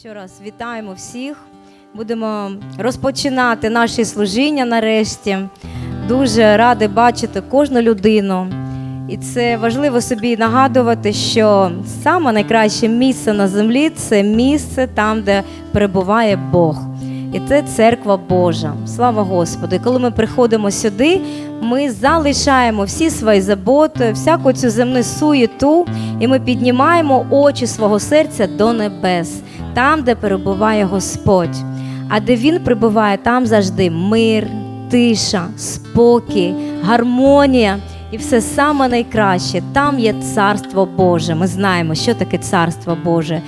Ще раз вітаємо всіх. Будемо розпочинати наші служіння нарешті. Дуже ради бачити кожну людину. І це важливо собі нагадувати, що саме найкраще місце на землі це місце там, де перебуває Бог. І це церква Божа. Слава Господу! І коли ми приходимо сюди, ми залишаємо всі свої заботи, всяку цю земну суєту, і ми піднімаємо очі свого серця до небес, там, де перебуває Господь. А де Він прибуває, там завжди мир, тиша, спокій, гармонія. І все саме найкраще. Там є царство Боже. Ми знаємо, що таке царство Боже.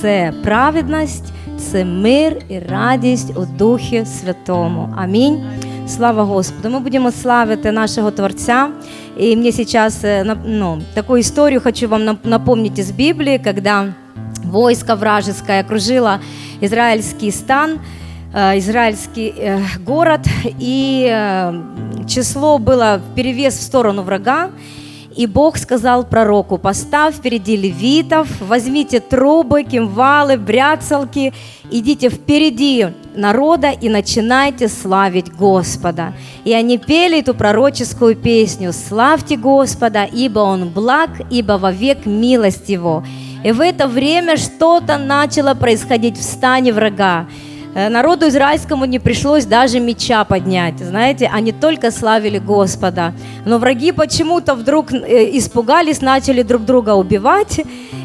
Це праведність, це мир і радість у Духі Святому. Амінь. Слава Господу! Ми будемо славити нашого Творця. И мне сейчас э, нап- ну, такую историю хочу вам нап- напомнить из Библии, когда войско вражеское окружило израильский стан, э, израильский э, город, и э, число было в перевес в сторону врага. И Бог сказал пророку, поставь впереди левитов, возьмите трубы, кимвалы, бряцалки, идите впереди народа и начинайте славить Господа. И они пели эту пророческую песню «Славьте Господа, ибо Он благ, ибо вовек милость Его». И в это время что-то начало происходить в стане врага. Э, Народу израильскому не пришлось даже меча поднять, знаете, они только славили Господа. Но враги почему-то вдруг э, испугались, начали друг друга убивать,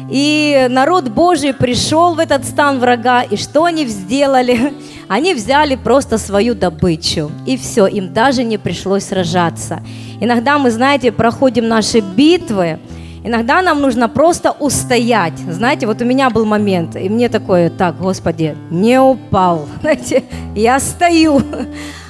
и народ Божий пришел в этот стан врага, и что они сделали? Они взяли просто свою добычу, и все, им даже не пришлось сражаться. Иногда мы, знаете, проходим наши битвы, Иногда нам нужно просто устоять. Знаете, вот у меня был момент, и мне такое, так, Господи, не упал. Знаете, я стою.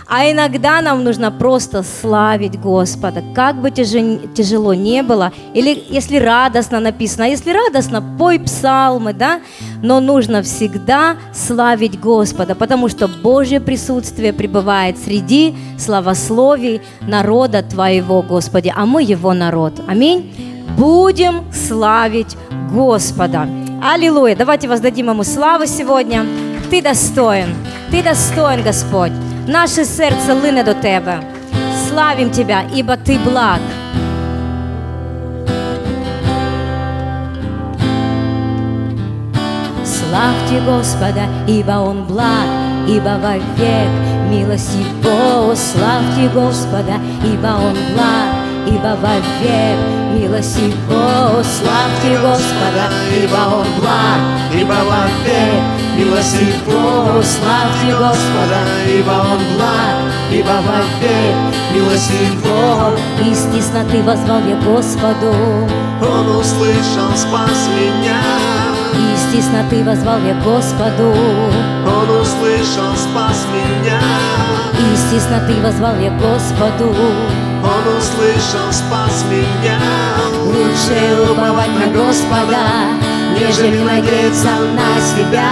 А иногда нам нужно просто славить Господа, как бы тяжело не было, или если радостно написано, а если радостно, пой псалмы, да, но нужно всегда славить Господа, потому что Божье присутствие пребывает среди славословий народа Твоего, Господи, а мы Его народ. Аминь будем славить Господа. Аллилуйя. Давайте воздадим Ему славу сегодня. Ты достоин. Ты достоин, Господь. Наше серце лине до Тебе. Славим Тебя, ибо Ты благ. Славьте Господа, ибо Он благ, ибо вовек милость Его. Славьте Господа, ибо Он благ, ибо вовек милость Его. Славьте Господа, ибо Он благ, ибо вовек милость Его. Славьте Господа, ибо Он благ, ибо вовек милость Его. Из тесноты возвал я Господу, Он услышал, спас меня. из тесноты возвал я Господу, Он услышал, спас меня. из тесноты возвал я Господу. Он услышал, спас меня. Лучше уповать на Господа, нежели надеяться на себя.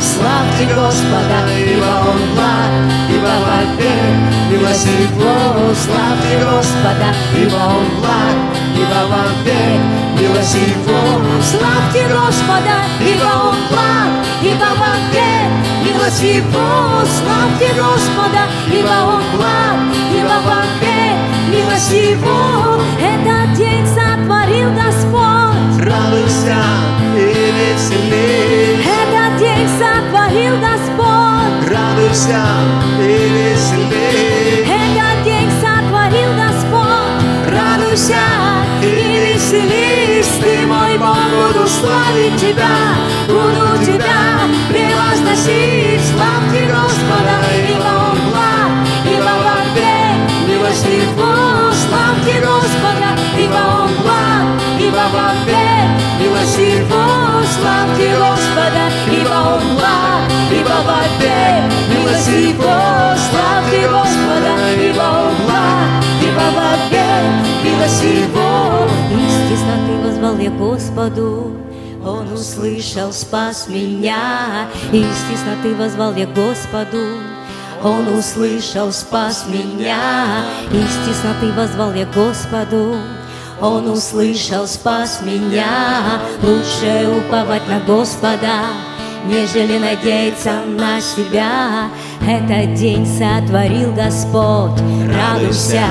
Славьте Господа, ибо Он благ, ибо вовек милость Его. Славьте Господа, ибо Он благ, ибо вовек милость Его. Славьте Господа, ибо Он благ, ибо вовек милость Его. Славьте Господа, ибо Он благ, ибо вовек милость Его. Этот день сотворил Господь. Радуйся и весели. Этот день сотворил Господь. Радуйся и весели. Этот день сотворил Господь. Радуйся и веселись, ты мой Бог, буду славить Тебя, Славьте Господа, ибо Он благ, ибо вовек милость Его. Славьте Господа, ибо Он благ, ибо вовек милость Его. Из тесноты возвал я Господу, Он услышал, спас меня. Из тесноты возвал я Господу, Он услышал, спас меня. Из тесноты возвал я Господу, Он услышал, спас меня. Лучше уповать на Господа, нежели надеяться на себя. Этот день сотворил Господь, радуйся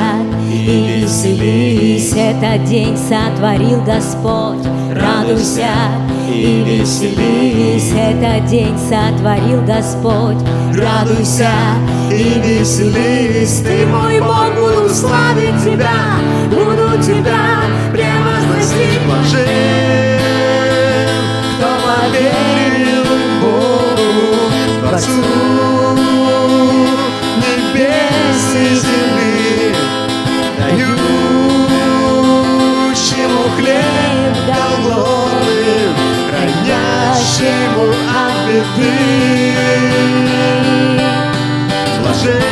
и веселись. Этот день сотворил Господь, радуйся и веселись. Этот день сотворил Господь, радуйся и веселись. Ты мой Бог, буду славить Тебя, буду Тебя превозносить. Блажен, кто поверил беды. Блажен,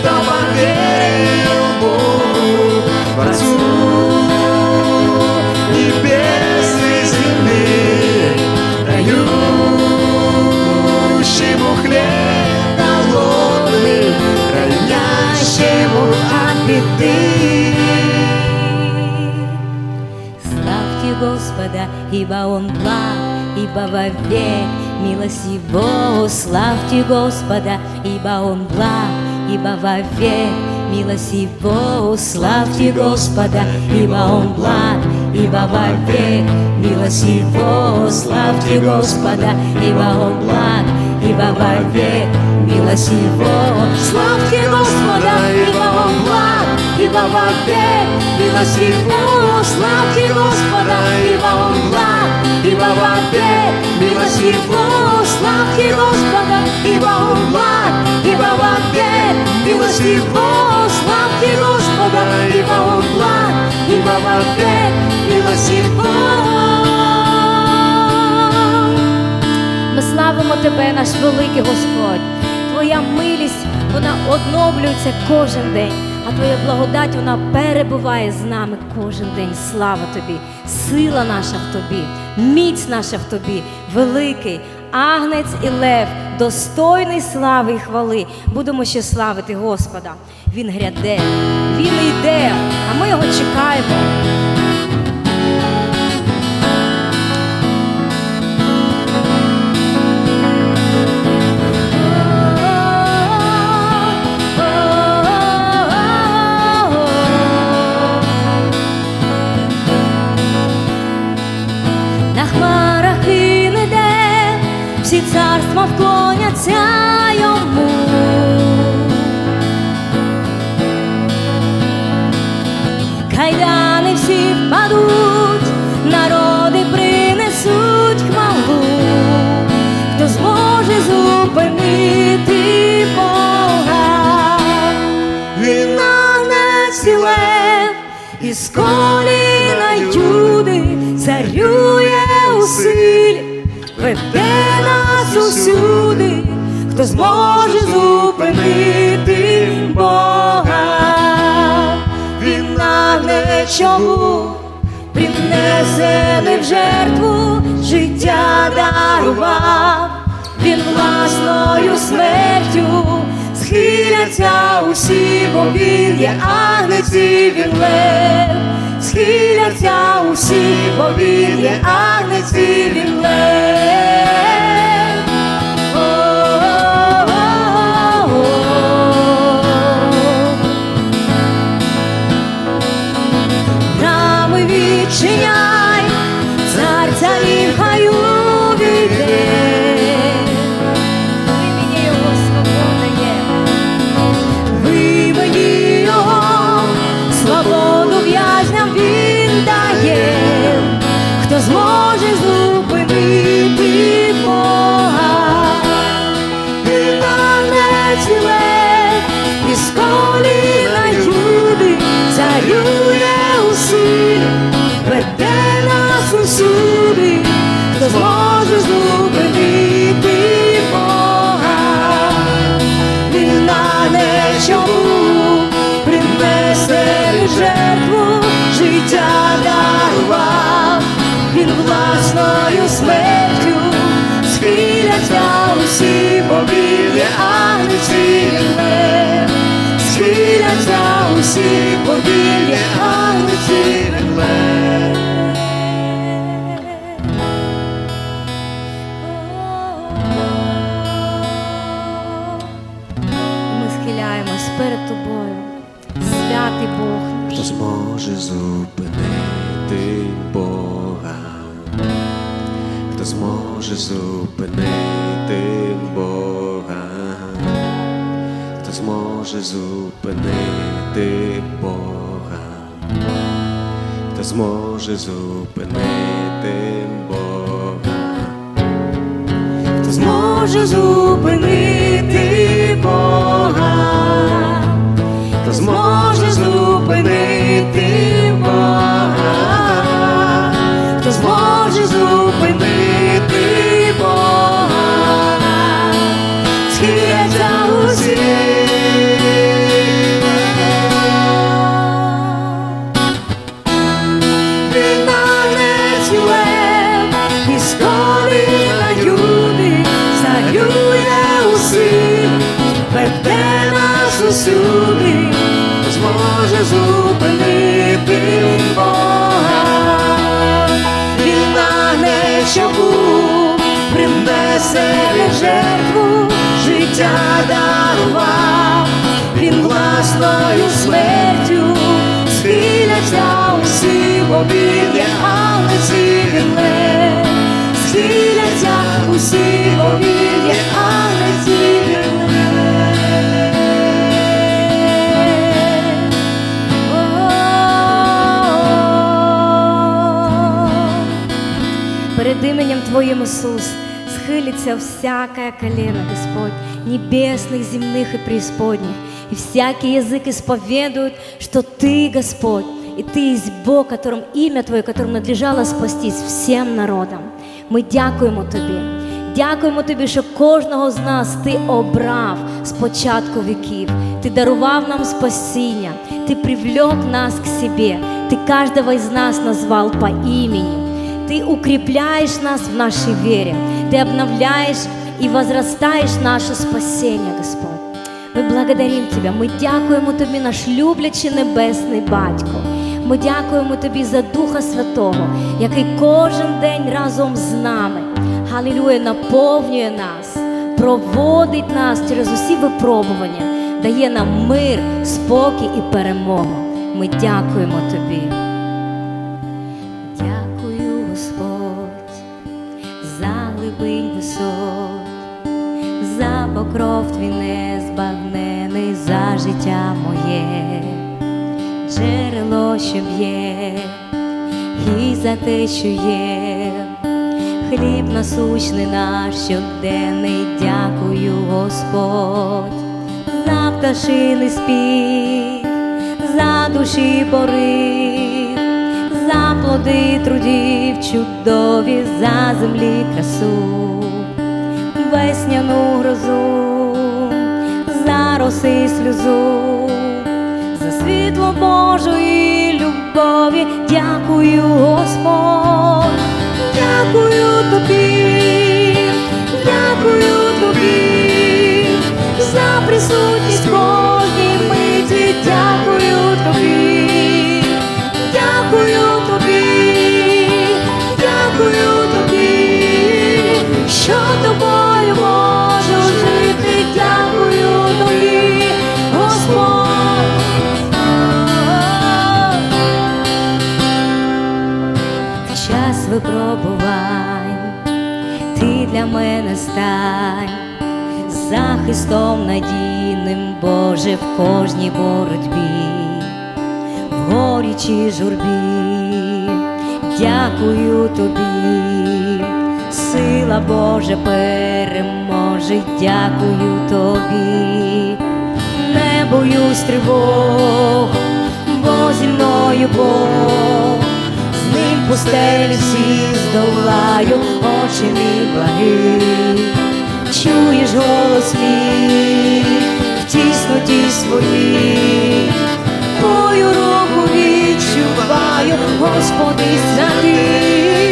кто поверил Богу, Творцу небес и земли, дающему хлеб голодным, хранящему от беды. Славьте Господа, ибо Он благ, ибо вовек милость Его. Славьте Господа, ибо Он благ, ибо вовек милость Его. Славьте Господа, ибо Он благ, ибо вовек милость Его. Славьте Господа, ибо Он благ, ибо вовек милость Его. Славьте Господа, ибо Он благ, ибо вовек милость Его. Славьте Господа, ибо Он благ, ибо вовек милость Его. Славьте Господа, ибо Он благ, ибо вовек милость Его. Славьте Господа, ибо Он благ, ибо вовек милость Его. Ми славимо Тебе, наш великий Господь. Твоя милість, вона оновлюється кожен день, а Твоя благодать, вона перебуває з нами кожен день. Слава Тобі, сила наша в Тобі, міць наша в Тобі, великий, агнець і лев, достойний слави і хвали. Будемо ще славити Господа. Він гряде, Він йде, а ми його чекаємо. Із коліна Юди царює у силі, веде нас усюди, хто зможе зупинити Бога. Він нагне чому принесений в жертву життя дарував, він власною смертю схиляться усі, бо він є агнець і лев, схиляться усі, бо він є агнець і він лев. лети, повільне, а лети верле. Ми схиляємось перед тобою, святий Бог. Хто зможе зупинити Бога, хто зможе зупинити Бога. хто Зможе зупинити Бога? Хто зможе зупинити Бога? Хто зможе зупинити нас усюди, зможе зупинити Бога. Він нагне, що принесе жертву, життя дарував, він власною смертю схиляться усі, він є Алесі. Схиляться усі, бо Перед именем Твоим, Иисус, схилится всякое колено, Господь, небесных, земных и преисподних, и всякий язык исповедует, что Ты, Господь, и Ты есть Бог, которым ім'я Твоє, которому надлежало спастись всім народам. Ми дякуємо Тобі. Дякуємо Тобі, що кожного з нас Ти обрав з початку віків. Ти дарував нам спасіння, Ти привлек нас к себе, Ти каждого из нас назвал по имени. Ты укрепляешь нас в нашей вере, Ты обновляешь и возрастаешь наше спасение, Господь. Ми благодаримо Тебе, ми дякуємо Тобі, наш люблячий небесний батько. Ми дякуємо Тобі за Духа Святого, який кожен день разом з нами, Галілюя, наповнює нас, проводить нас через усі випробування, дає нам мир, спокій і перемогу. Ми дякуємо Тобі. Джерело, що б'є, і за те, що є, хліб насущний наш щоденний, дякую, Господь, за пташиний спів, за душі порив, за плоди трудів чудові, за землі красу, весняну грозу, за роси сльозу, за світло Божої любові, дякую, Господь, дякую тобі, дякую тобі, за присутність кожній миті, дякую тобі, дякую тобі, дякую тобі, що тобою випробувань. Ти для мене стань захистом надійним, Боже, в кожній боротьбі, в горі чи журбі, дякую тобі, сила Божа переможе, дякую тобі, не боюсь тривог, бо зі мною Бог. Пустелі всі здолаю, очі мій благий, чуєш голос мій в тісноті своїй, твою руку відчуваю, Господи, за дякую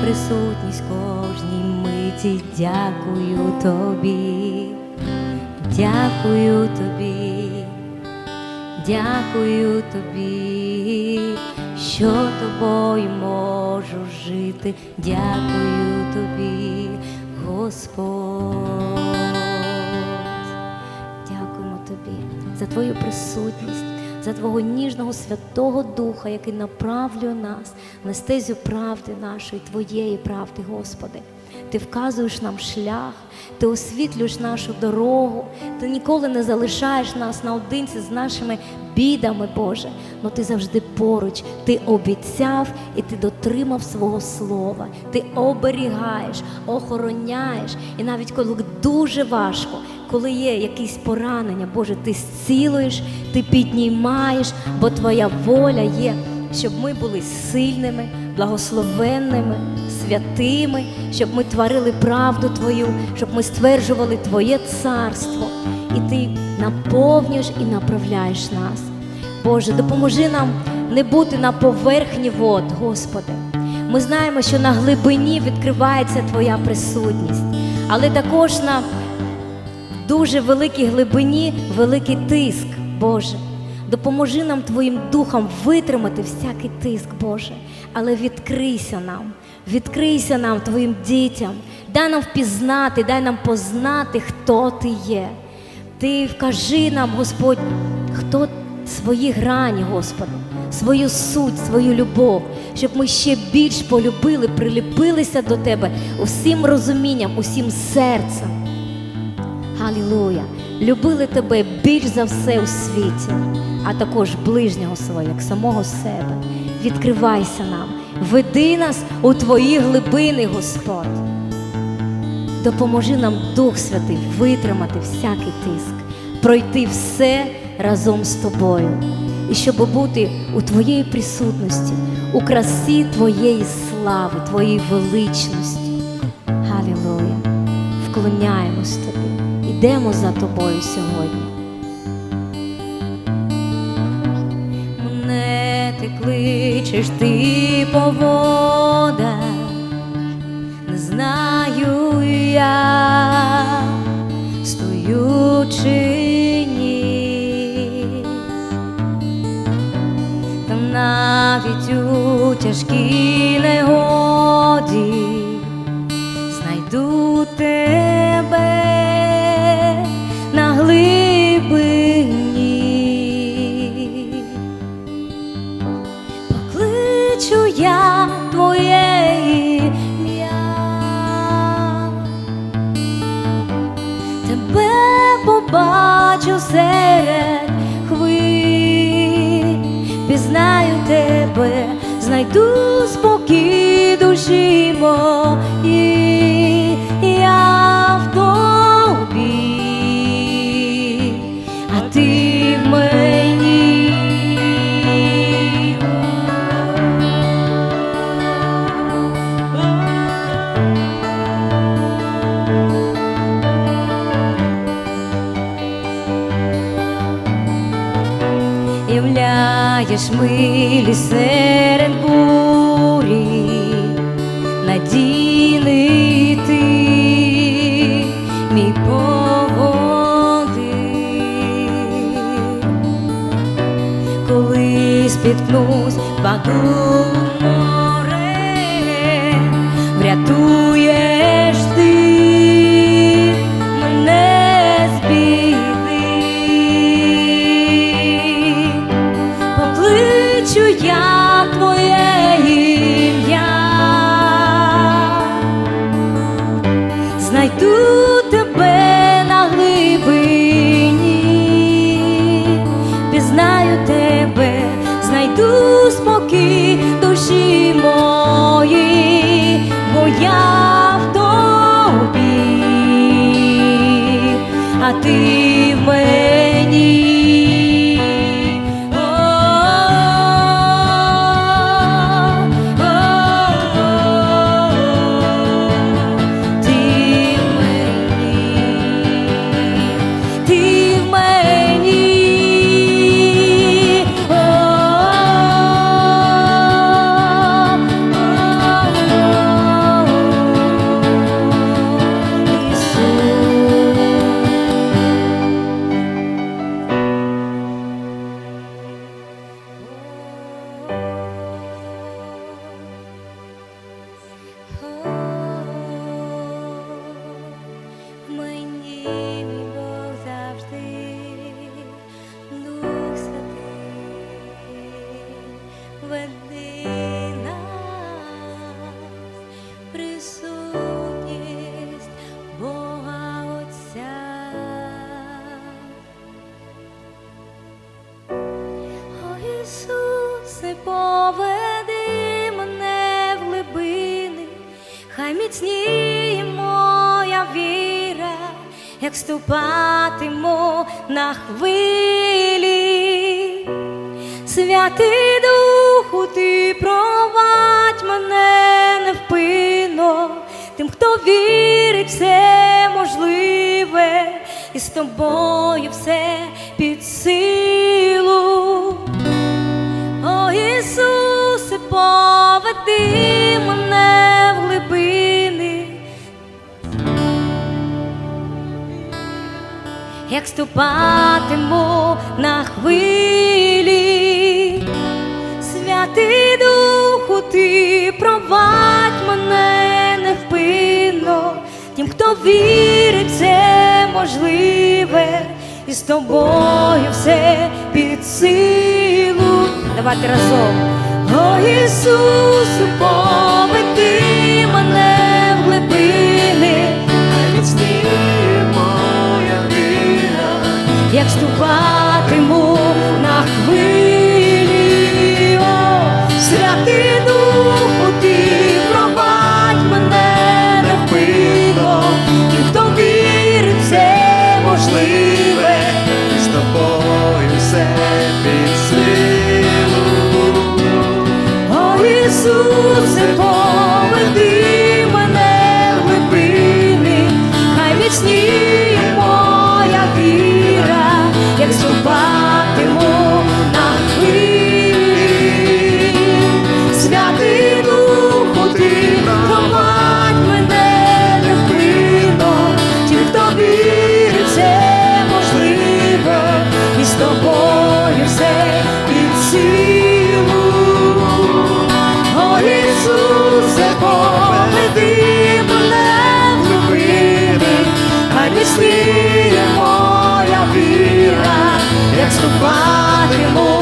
присутність кожній миті, дякую тобі, дякую тобі, дякую тобі, що тобою можу жити, дякую тобі, Господь, дякуємо тобі за твою присутність за твого ніжного Святого Духа, який направлює нас на стезю правди нашої, твоєї правди, Господи. Ти вказуєш нам шлях, ти освітлюєш нашу дорогу, ти ніколи не залишаєш нас наодинці з нашими бідами, Боже. Но ти завжди поруч, ти обіцяв і ти дотримав свого слова. Ти оберігаєш, охороняєш. І навіть коли дуже важко, коли є якісь поранення, Боже, ти зцілуєш, ти піднімаєш, бо твоя воля є, щоб ми були сильними, благословенними, святими, щоб ми творили правду Твою, щоб ми стверджували Твоє царство. І ти наповнюєш і направляєш нас. Боже, допоможи нам не бути на поверхні вод, Господи. Ми знаємо, що на глибині відкривається Твоя присутність, але також на дуже великій глибині великий тиск, Боже. Допоможи нам Твоїм духом витримати всякий тиск, Боже. Але відкрийся нам, відкрийся нам, Твоїм дітям, дай нам впізнати, дай нам познати, хто Ти є. Ти вкажи нам, Господь, хто свої грані, Господи, свою суть, свою любов, щоб ми ще більш полюбили, приліпилися до Тебе усім розумінням, усім серцем. Галілуя! Любили тебе більш за все у світі, а також ближнього свого, як самого себе. Відкривайся нам, веди нас у твої глибини, Господь. Допоможи нам, Дух Святий, витримати всякий тиск, пройти все разом з тобою, і щоб бути у Твоєї присутності, у красі Твоєї слави, Твоєї величності. Галілуя! Вклоняємось тобі, йдемо за тобою сьогодні. Мене ти кличеш, ти по не знаю я, стою чи ні, та навіть у тяжкій негоді знайду спокій душі моїй, я в тобі, а ти в мені. Являєш милі серед коли спіткнусь, паду Присутність Бога Отця. О Ісусе, поведи мене в глибини, хай міцніє моя віра, як ступатиму на хвилі. Святий Духу, вірить, все можливе, і з тобою все під силу. О Ісусе, поведи мене в глибини, як ступатиму на хвилі, святий Духу, ти провадь вірить, це можливе, і з тобою все під силу. Давайте разом. О Ісусу, поведи мене в глибини, моя віра, як ступатиму на хвилі, як